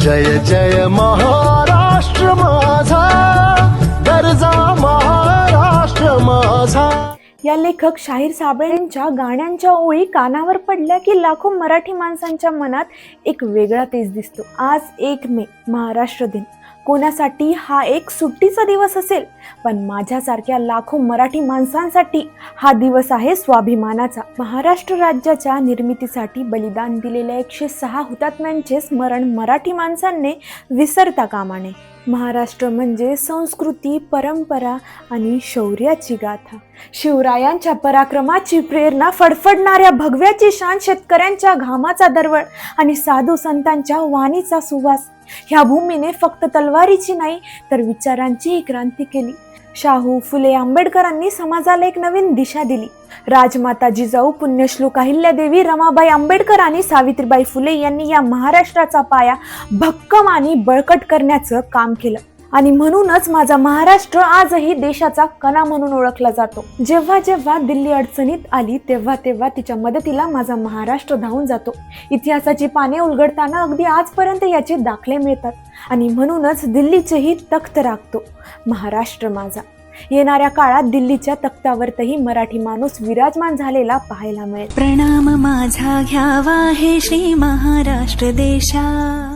जय जय महाराष्ट्र माझा गरजा महाराष्ट्र माझा. या लेखक शाहीर साबळेंच्या गाण्यांच्या ओळी कानावर पडल्या की लाखो मराठी माणसांच्या मनात एक वेगळा तेज दिसतो. आज एक मे महाराष्ट्र दिन. कोणासाठी हा एक सुट्टीचा दिवस असेल? पण माझ्यासारख्या लाखो मराठी माणसांसाठी हा दिवस आहे स्वाभिमानाचा. महाराष्ट्र राज्याच्या निर्मितीसाठी बलिदान दिलेल्या एकशे सहा हुतात्म्यांचे स्मरण मराठी माणसांनी विसरता कामा नये महाराष्ट्र म्हणजे संस्कृती परंपरा आणि शौर्याची गाथा. शिवरायांच्या पराक्रमाची प्रेरणा फडफडणाऱ्या भगव्याची शान शेतकऱ्यांच्या घामाचा दरवळ आणि साधू संतांच्या वाणीचा सुवास. ह्या भूमीने फक्त तलवारीची नाही तर विचारांची क्रांती केली. शाहू फुले आंबेडकरांनी समाजाला एक नवीन दिशा दिली. राजमाता जिजाऊ पुण्यश्लोक अहिल्यादेवी रमाबाई आंबेडकर आणि सावित्रीबाई फुले यांनी या महाराष्ट्राचा पाया भक्कम आणि बळकट करण्याचं काम केलं. आणि म्हणूनच माझा महाराष्ट्र आजही देशाचा कणा म्हणून ओळखला जातो. जेव्हा जेव्हा दिल्ली अडचणीत आली तेव्हा तेव्हा तिच्या मदतीला माझा महाराष्ट्र धावून जातो. इतिहासाची पाने उलगडताना अगदी आजपर्यंत याचे दाखले मिळतात. आणि म्हणूनच दिल्लीचेही तख्त राखतो. महाराष्ट्र माझा. येणाऱ्या काळात दिल्लीच्या तख्तावरतही मराठी माणूस विराजमान झालेला पाहायला मिळेल. प्रणाम माझा घ्यावा हे श्री महाराष्ट्र देशा.